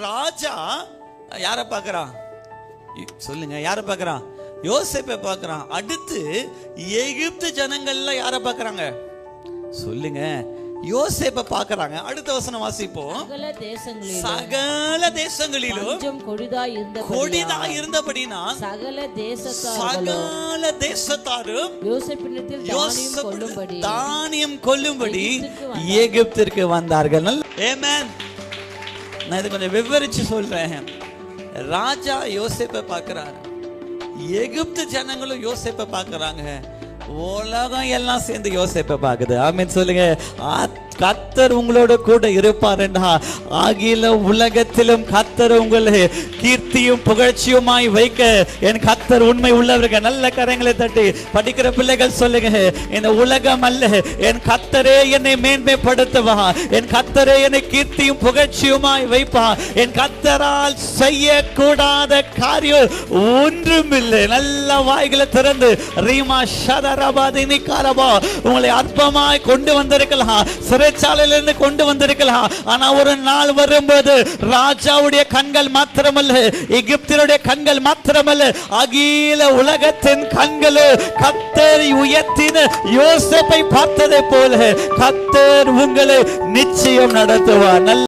ராஜா யாரை பார்க்கறான்? சொல்லுங்க யாரை பார்க்கறான்? யோசேப்பை பார்க்கறான். அடுத்து எகிப்து ஜனங்கள்ல யாரை பார்க்கறாங்க? சொல்லுங்க யோசேப்பை பார்க்கறாங்க. அடுத்த வசனம் வாசிப்போம். சகல தேசங்களிலும் கொடிதாய் இருந்த கொடிதா இருந்தபடினா சகல தேசத்தாரும் யோசேப்பினத்தில் தானியம் கொள்ளும்படி தானியம் எகிப்திற்கு வந்தார்கள். ஏமேன் நான் இது கொஞ்சம் விவரிச்சு சொல்றேன். ராஜா யோசிப்பை பார்க்கறாரு. எகிப்து ஜனங்களும் யோசிப்பை பார்க்குறாங்க. உலகம் எல்லாம் சேர்ந்து யோசிப்பை பார்க்குது. ஆமீன் சொல்லுங்க. ஆத் கத்தர் உங்களோட கூட இருப்பாருண்டா. ஆகில உலகத்திலும் கத்தர் உங்களை கீர்த்தியும் புகழ்ச்சியுமாய் வைக்க என் கத்தர் உண்மை உள்ளவர்கள் நல்ல கரங்களை தட்டி படிக்கிற பிள்ளைகள் சொல்லுங்க. இந்த உலகம் அல்ல என் கத்தரே என்னை மேன்மைப்படுத்துவா. என் கத்தரே என்னை கீர்த்தியும் புகழ்ச்சியுமாய் வைப்பா. என் கத்தரால் செய்யக்கூடாத காரியம் ஒன்றும் இல்லை நல்ல வாய்களை திறந்து ரீமா ஷதரபாதி நிக்காரபா உங்களை அற்பமாய் கொண்டு வந்திருக்கலாம். சிறைச்சாலையிலிருந்து கொண்டு வந்திருக்கலாம். ஆனா ஒரு நாள் வரும்போது ராஜாவுடைய கண்கள் மாத்திரமல்ல எகிப்தினுடைய கண்கள் மாத்திரமல்ல அகில உலகத்தின் கண்கள் கத்தர் உயர்த்தின யோசப்பை பார்த்ததை போல கத்தர் உங்களை நிச்சயம் நடத்துவார். நல்ல